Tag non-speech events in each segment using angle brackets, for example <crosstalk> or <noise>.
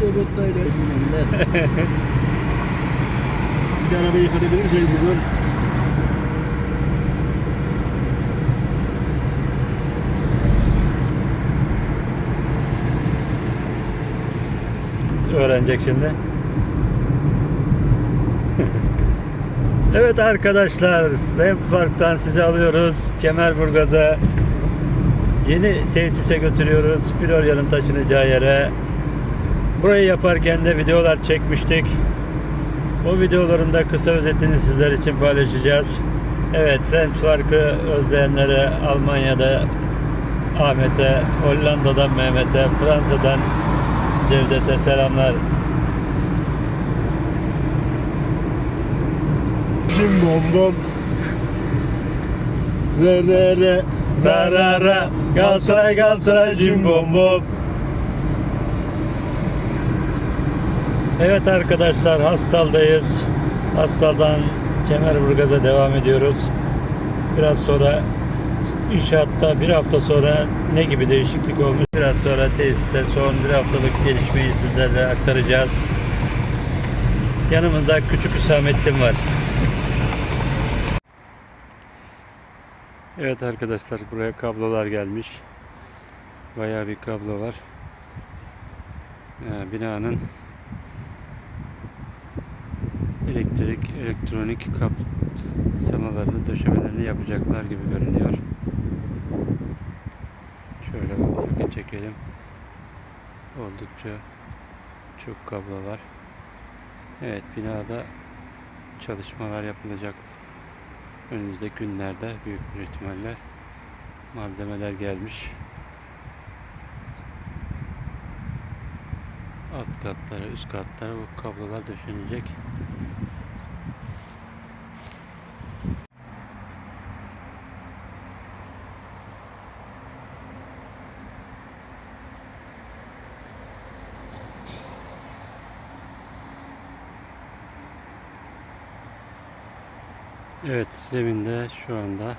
Sigortayla <laughs> sinirler. bir de arabayı yıkatabilirsek bugün. öğrenecek şimdi. <laughs> evet arkadaşlar, Ramp Park'tan sizi alıyoruz. Kemerburgaz'a yeni tesise götürüyoruz. Florya'nın taşınacağı yere. Burayı yaparken de videolar çekmiştik. O videoların da kısa özetini sizler için paylaşacağız. Evet, Ramp Park'ı özleyenlere Almanya'da Ahmet'e, Hollanda'dan Mehmet'e, Fransa'dan Cevdet'e selamlar. Cim bom bom. Re re re. Ra ra ra Galatasaray Galatasaray cim bom bom. Evet arkadaşlar Hastal'dayız. Hastal'dan Kemerburgaz'a devam ediyoruz. Biraz sonra inşaatta bir hafta sonra ne gibi değişiklik olmuş biraz sonra tesiste son bir haftalık gelişmeyi sizlerle aktaracağız. Yanımızda küçük Hüsamettin var. Evet arkadaşlar buraya kablolar gelmiş. Bayağı bir kablo var. Ee, binanın elektrik, elektronik kapsamalarını, döşemelerini yapacaklar gibi görünüyor. Şöyle yakın çekelim. Oldukça çok kablo var. Evet binada çalışmalar yapılacak önümüzdeki günlerde büyük bir ihtimalle malzemeler gelmiş. Alt katlara, üst katlara bu kablolar döşenecek. Evet zeminde şu anda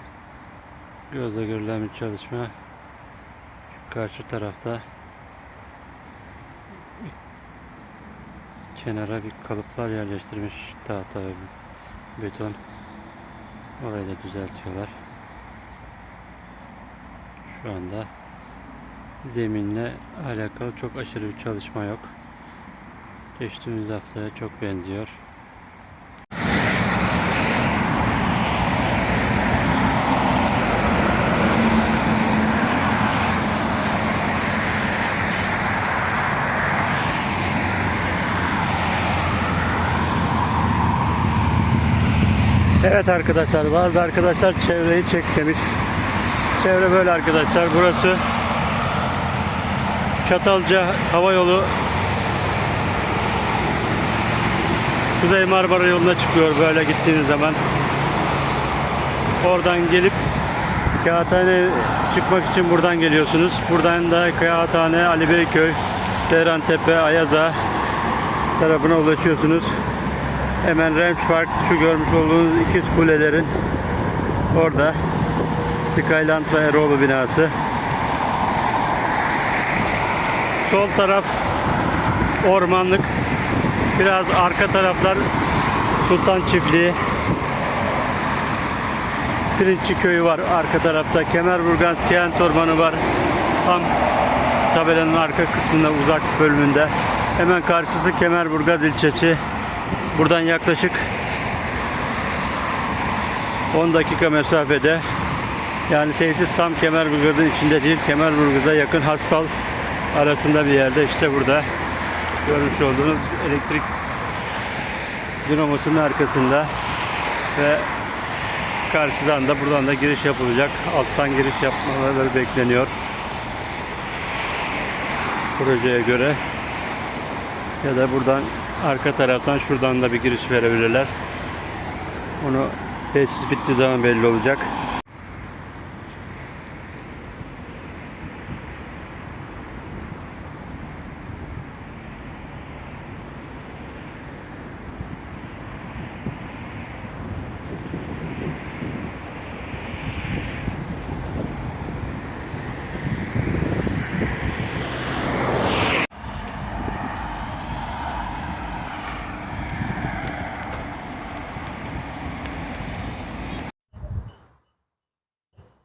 gözle görülen bir çalışma. Karşı tarafta kenara bir kalıplar yerleştirmiş tahta ve beton. Orayı da düzeltiyorlar. Şu anda zeminle alakalı çok aşırı bir çalışma yok. Geçtiğimiz haftaya çok benziyor. Evet arkadaşlar bazı arkadaşlar çevreyi çek demiş. Çevre böyle arkadaşlar. Burası Çatalca Hava Yolu Kuzey Marmara yoluna çıkıyor böyle gittiğiniz zaman. Oradan gelip Kağıthane çıkmak için buradan geliyorsunuz. Buradan da Kağıthane, Ali Beyköy, Seyrantepe, Ayaza tarafına ulaşıyorsunuz. Hemen Rens Park şu görmüş olduğunuz ikiz kulelerin orada Skyland ve Eroğlu binası. Sol taraf ormanlık. Biraz arka taraflar Sultan Çiftliği. Pirinççi köyü var arka tarafta. Kemerburgaz Kent Ormanı var. Tam tabelanın arka kısmında uzak bölümünde. Hemen karşısı Kemerburgaz ilçesi. Buradan yaklaşık 10 dakika mesafede. Yani tesis tam Kemerburgaz'ın içinde değil. Kemerburgaz'a yakın Hastal arasında bir yerde. İşte burada görmüş olduğunuz elektrik dinamosunun arkasında ve karşıdan da buradan da giriş yapılacak. Alttan giriş yapmaları bekleniyor. Projeye göre ya da buradan arka taraftan şuradan da bir giriş verebilirler. Onu tesis bittiği zaman belli olacak.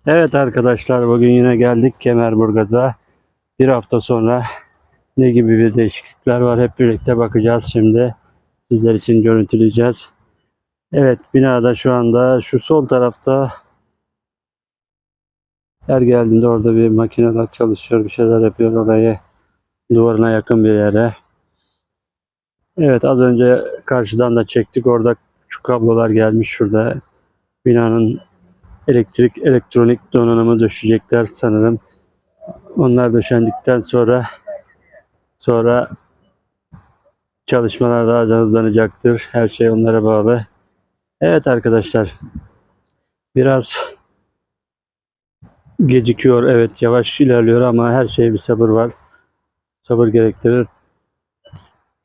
Evet arkadaşlar bugün yine geldik Kemerburgaz'a. Bir hafta sonra ne gibi bir değişiklikler var hep birlikte bakacağız şimdi. Sizler için görüntüleyeceğiz. Evet binada şu anda şu sol tarafta her geldiğinde orada bir makineler çalışıyor bir şeyler yapıyor orayı duvarına yakın bir yere. Evet az önce karşıdan da çektik orada şu kablolar gelmiş şurada binanın elektrik elektronik donanımı döşecekler sanırım. Onlar döşendikten sonra sonra çalışmalar daha da hızlanacaktır. Her şey onlara bağlı. Evet arkadaşlar. Biraz gecikiyor. Evet yavaş ilerliyor ama her şeye bir sabır var. Sabır gerektirir.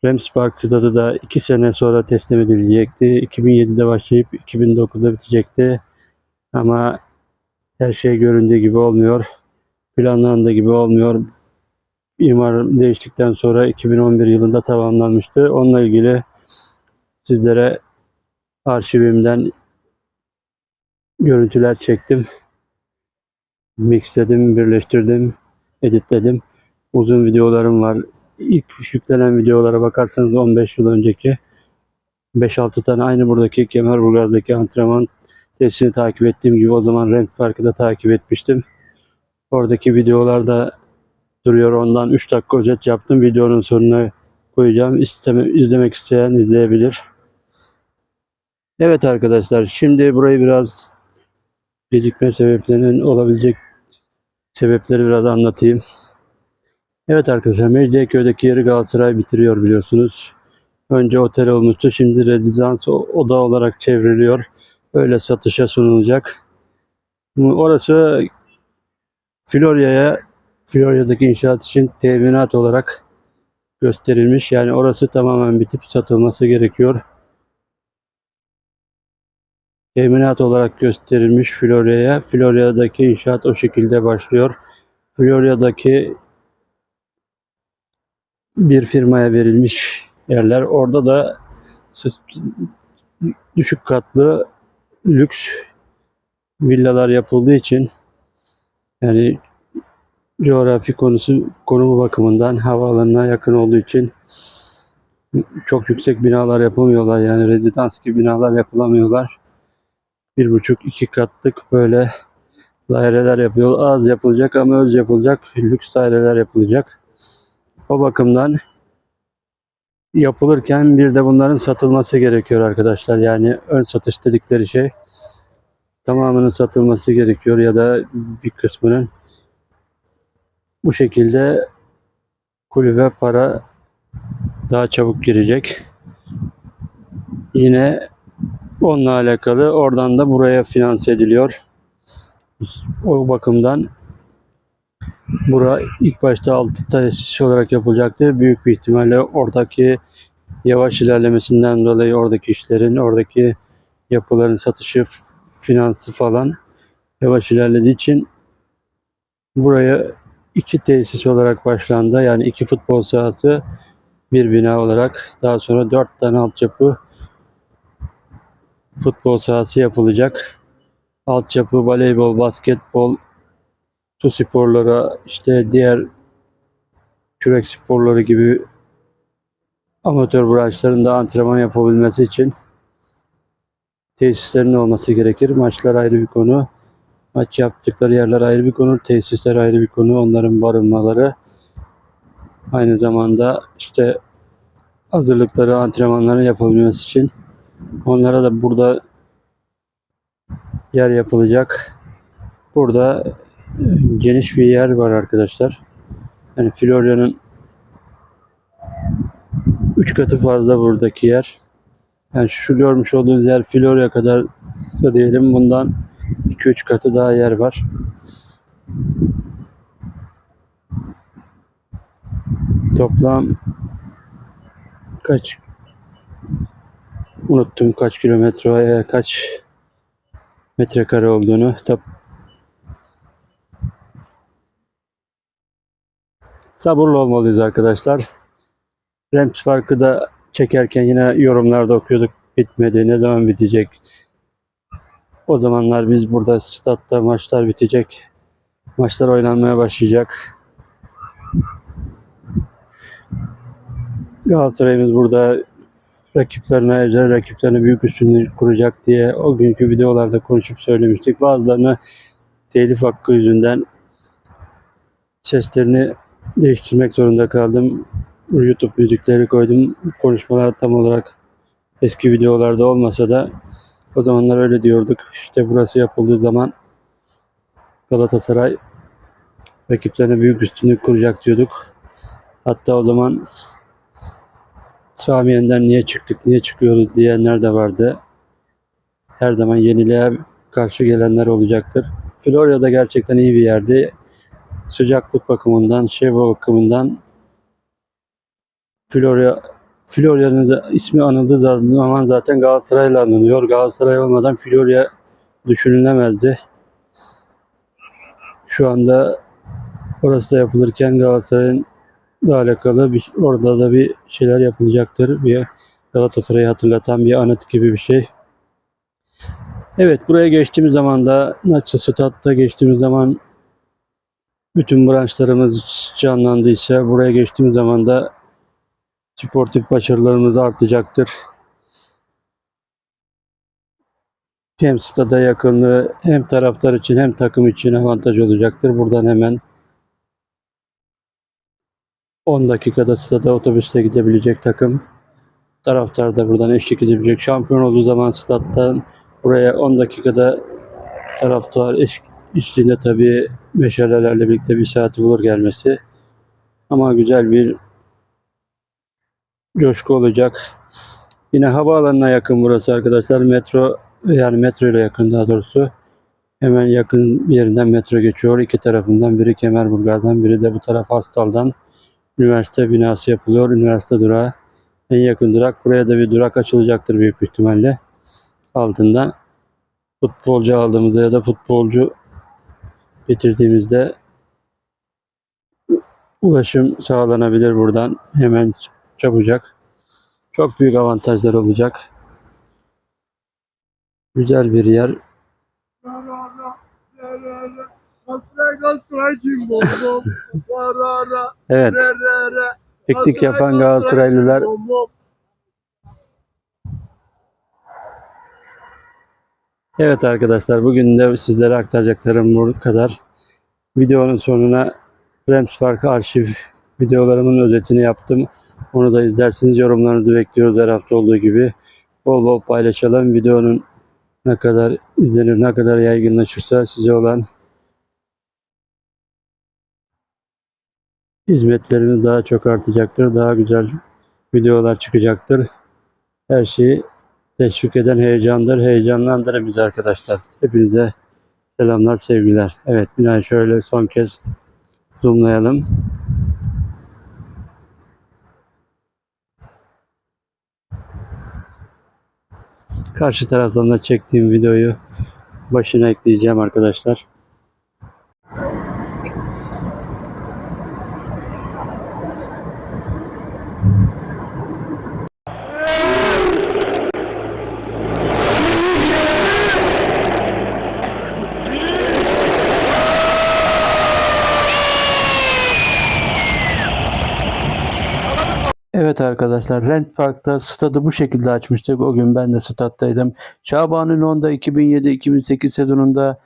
Rams Park stadı da 2 sene sonra teslim edilecekti. 2007'de başlayıp 2009'da bitecekti. Ama her şey göründüğü gibi olmuyor. Planlandığı gibi olmuyor. İmar değiştikten sonra 2011 yılında tamamlanmıştı. Onunla ilgili sizlere arşivimden görüntüler çektim. Mixledim, birleştirdim, editledim. Uzun videolarım var. İlk yüklenen videolara bakarsanız 15 yıl önceki 5-6 tane aynı buradaki Kemerburgaz'daki antrenman testini takip ettiğim gibi o zaman Renk Park'ı da takip etmiştim. Oradaki videolarda duruyor. Ondan 3 dakika özet yaptım. Videonun sonuna koyacağım. İsteme, izlemek isteyen izleyebilir. Evet arkadaşlar şimdi burayı biraz gecikme sebeplerinin olabilecek sebepleri biraz anlatayım. Evet arkadaşlar Mecidiyeköy'deki yeri Galatasaray bitiriyor biliyorsunuz. Önce otel olmuştu. Şimdi rezidans oda olarak çevriliyor. Öyle satışa sunulacak. Orası Florya'ya Florya'daki inşaat için teminat olarak gösterilmiş. Yani orası tamamen bitip satılması gerekiyor. Teminat olarak gösterilmiş Florya'ya. Florya'daki inşaat o şekilde başlıyor. Florya'daki bir firmaya verilmiş yerler. Orada da düşük katlı lüks villalar yapıldığı için yani coğrafi konusu konumu bakımından havaalanına yakın olduğu için çok yüksek binalar yapamıyorlar. Yani rezidans gibi binalar yapılamıyorlar. Bir buçuk iki katlık böyle daireler yapıyor. Az yapılacak ama öz yapılacak. Lüks daireler yapılacak. O bakımdan yapılırken bir de bunların satılması gerekiyor arkadaşlar. Yani ön satış dedikleri şey tamamının satılması gerekiyor ya da bir kısmının bu şekilde kulübe para daha çabuk girecek. Yine onunla alakalı oradan da buraya finanse ediliyor. O bakımdan bura ilk başta altı tesis olarak yapılacaktı. Büyük bir ihtimalle oradaki yavaş ilerlemesinden dolayı oradaki işlerin, oradaki yapıların satışı, finansı falan yavaş ilerlediği için buraya iki tesis olarak başlandı. Yani iki futbol sahası, bir bina olarak. Daha sonra dört tane altyapı futbol sahası yapılacak. Altyapı, voleybol, basketbol, su sporları, işte diğer kürek sporları gibi amatör branşlarında antrenman yapabilmesi için tesislerin olması gerekir. Maçlar ayrı bir konu. Maç yaptıkları yerler ayrı bir konu. Tesisler ayrı bir konu. Onların barınmaları aynı zamanda işte hazırlıkları, antrenmanları yapabilmesi için onlara da burada yer yapılacak. Burada geniş bir yer var arkadaşlar. Yani Florya'nın 3 katı fazla buradaki yer. Yani şu görmüş olduğunuz yer Florya kadar da diyelim bundan 2-3 katı daha yer var. Toplam kaç unuttum kaç kilometre kaç metrekare olduğunu. Tap Sabırlı olmalıyız arkadaşlar. Rams farkı da çekerken yine yorumlarda okuyorduk bitmedi. Ne zaman bitecek? O zamanlar biz burada statta maçlar bitecek. Maçlar oynanmaya başlayacak. Galatasaray'ımız burada rakiplerine, özel rakiplerine büyük üstünlük kuracak diye o günkü videolarda konuşup söylemiştik. Bazılarına telif hakkı yüzünden seslerini değiştirmek zorunda kaldım. YouTube müzikleri koydum. Konuşmalar tam olarak eski videolarda olmasa da o zamanlar öyle diyorduk. İşte burası yapıldığı zaman Galatasaray rakiplerine büyük üstünlük kuracak diyorduk. Hatta o zaman Samiyen'den niye çıktık, niye çıkıyoruz diyenler de vardı. Her zaman yeniliğe karşı gelenler olacaktır. Florya'da gerçekten iyi bir yerdi. Sıcaklık bakımından, şey bakımından Florya Florya'nın da ismi anıldığı zaman zaten Galatasaray'la anılıyor. Galatasaray olmadan Florya düşünülemezdi. Şu anda orası da yapılırken Galatasaray'ın da alakalı bir, orada da bir şeyler yapılacaktır. Bir Galatasaray'ı hatırlatan bir anıt gibi bir şey. Evet buraya geçtiğimiz zaman da nasıl statta geçtiğimiz zaman bütün branşlarımız canlandıysa buraya geçtiğimiz zaman da sportif başarılarımız artacaktır. Hem stada yakınlığı hem taraftar için hem takım için avantaj olacaktır. Buradan hemen 10 dakikada stada otobüste gidebilecek takım. Taraftar da buradan eşlik edebilecek. Şampiyon olduğu zaman stat'tan buraya 10 dakikada taraftar eş, eşliğinde tabii meşalelerle birlikte bir saati bulur gelmesi. Ama güzel bir coşku olacak. Yine havaalanına yakın burası arkadaşlar. Metro yani metro ile yakın daha doğrusu. Hemen yakın bir yerinden metro geçiyor. İki tarafından biri Kemerburgaz'dan biri de bu taraf Hastal'dan. Üniversite binası yapılıyor. Üniversite durağı en yakın durak. Buraya da bir durak açılacaktır büyük ihtimalle. Altında futbolcu aldığımızda ya da futbolcu getirdiğimizde ulaşım sağlanabilir buradan. Hemen çabucak. Çok büyük avantajlar olacak. Güzel bir yer. Evet. Piknik yapan Galatasaraylılar Bom bom. Evet arkadaşlar bugün de sizlere aktaracaklarım bu kadar. Videonun sonuna Rams Park arşiv videolarımın özetini yaptım. Onu da izlersiniz. Yorumlarınızı bekliyoruz her hafta olduğu gibi. Bol bol paylaşalım. Videonun ne kadar izlenir, ne kadar yaygınlaşırsa size olan hizmetleriniz daha çok artacaktır. Daha güzel videolar çıkacaktır. Her şeyi teşvik eden heyecandır. Heyecanlandırın bizi arkadaşlar. Hepinize selamlar, sevgiler. Evet, binayı şöyle son kez zoomlayalım. Karşı taraftan da çektiğim videoyu başına ekleyeceğim arkadaşlar. Evet arkadaşlar Rent Park'ta stadı bu şekilde açmıştık. O gün ben de stattaydım. Şaban'ın onda 2007-2008 sezonunda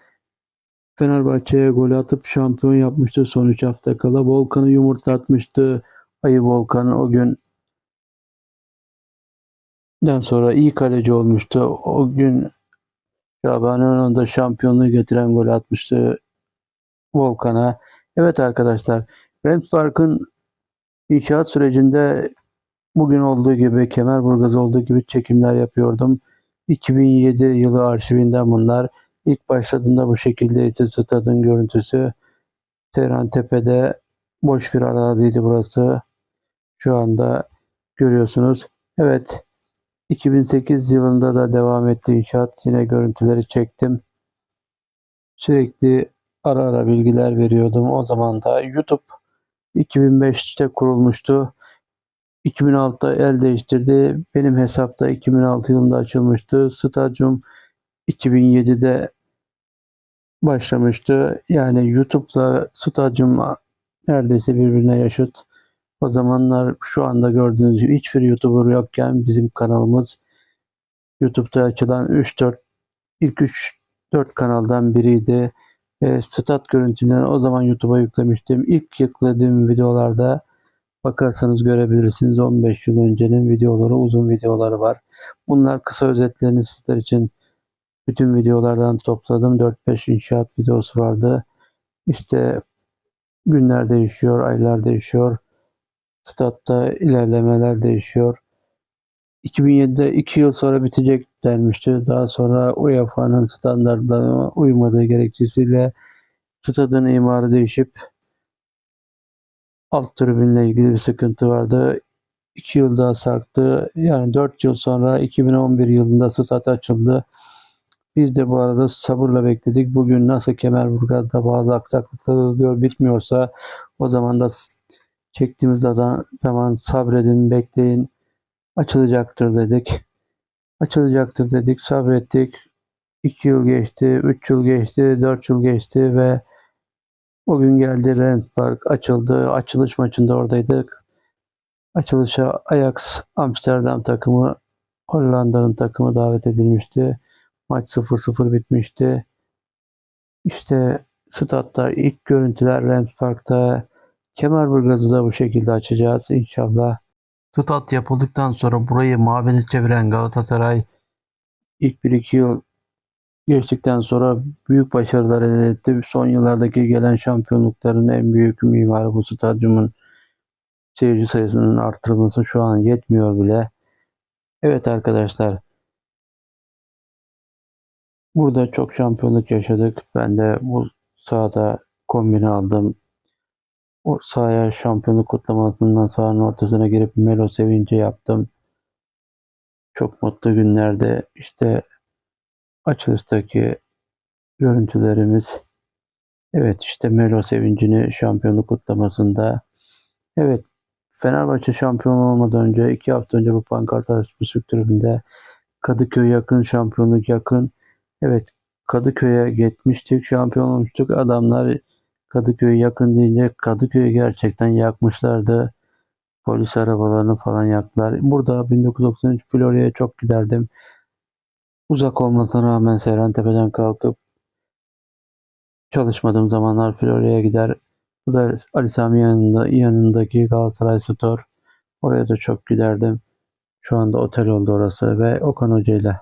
Fenerbahçe'ye gol atıp şampiyon yapmıştı son 3 hafta kala. Volkan'ı yumurtlatmıştı. Ayı Volkan o gün den sonra iyi kaleci olmuştu. O gün Şaban'ın onda şampiyonluğu getiren gol atmıştı Volkan'a. Evet arkadaşlar Rent Park'ın İnşaat sürecinde bugün olduğu gibi Kemerburgaz olduğu gibi çekimler yapıyordum. 2007 yılı arşivinden bunlar. İlk başladığında bu şekildeydi stadın görüntüsü. Seyran Tepe'de boş bir araziydi burası. Şu anda görüyorsunuz. Evet 2008 yılında da devam etti inşaat. Yine görüntüleri çektim. Sürekli ara ara bilgiler veriyordum. O zaman da YouTube 2005'te kurulmuştu. 2006'da el değiştirdi. Benim hesapta 2006 yılında açılmıştı. Stadyum 2007'de başlamıştı. Yani YouTube'la stadyum neredeyse birbirine yaşıt. O zamanlar şu anda gördüğünüz gibi hiçbir YouTuber yokken bizim kanalımız YouTube'da açılan 3-4 ilk 3-4 kanaldan biriydi. Ve stat görüntülerini o zaman YouTube'a yüklemiştim. İlk yüklediğim videolarda bakarsanız görebilirsiniz 15 yıl öncenin videoları, uzun videoları var. Bunlar kısa özetlerini sizler için bütün videolardan topladım. 4-5 inşaat videosu vardı. İşte günler değişiyor, aylar değişiyor. Statta ilerlemeler değişiyor. 2007'de 2 yıl sonra bitecek denmişti. Daha sonra UEFA'nın standartlarına uymadığı gerekçesiyle stadın imarı değişip alt tribünle ilgili bir sıkıntı vardı. 2 yıl daha sarktı. Yani 4 yıl sonra 2011 yılında stat açıldı. Biz de bu arada sabırla bekledik. Bugün nasıl Kemerburgaz'da bazı aksaklıklar bitmiyorsa o zaman da çektiğimiz zaman sabredin, bekleyin. Açılacaktır dedik. Açılacaktır dedik, sabrettik. 2 yıl geçti, 3 yıl geçti, 4 yıl geçti ve o gün geldi Rent Park açıldı. Açılış maçında oradaydık. Açılışa Ajax Amsterdam takımı Hollanda'nın takımı davet edilmişti. Maç 0-0 bitmişti. İşte statta ilk görüntüler Rent Park'ta. Kemerburgaz'ı da bu şekilde açacağız inşallah. Stat yapıldıktan sonra burayı mabede çeviren Galatasaray ilk 1-2 yıl geçtikten sonra büyük başarılar elde etti. Son yıllardaki gelen şampiyonlukların en büyük mimarı bu stadyumun seyirci sayısının artırılması şu an yetmiyor bile. Evet arkadaşlar. Burada çok şampiyonluk yaşadık. Ben de bu sahada kombine aldım. O sahaya şampiyonluk kutlamasından sahanın ortasına girip Melo sevinci yaptım. Çok mutlu günlerde işte açılıştaki görüntülerimiz. Evet işte Melo sevincini şampiyonluk kutlamasında. Evet Fenerbahçe şampiyon olmadan önce iki hafta önce bu pankart açmış tribünde Kadıköy yakın şampiyonluk yakın. Evet Kadıköy'e gitmiştik şampiyon olmuştuk. Adamlar Kadıköy yakın deyince Kadıköy'ü gerçekten yakmışlardı. Polis arabalarını falan yaktılar. Burada 1993 Florya'ya çok giderdim. Uzak olmasına rağmen Seyrantepe'den kalkıp çalışmadığım zamanlar Florya'ya gider. Bu da Ali Sami yanında, yanındaki Galatasaray Store. Oraya da çok giderdim. Şu anda otel oldu orası ve Okan Hoca ile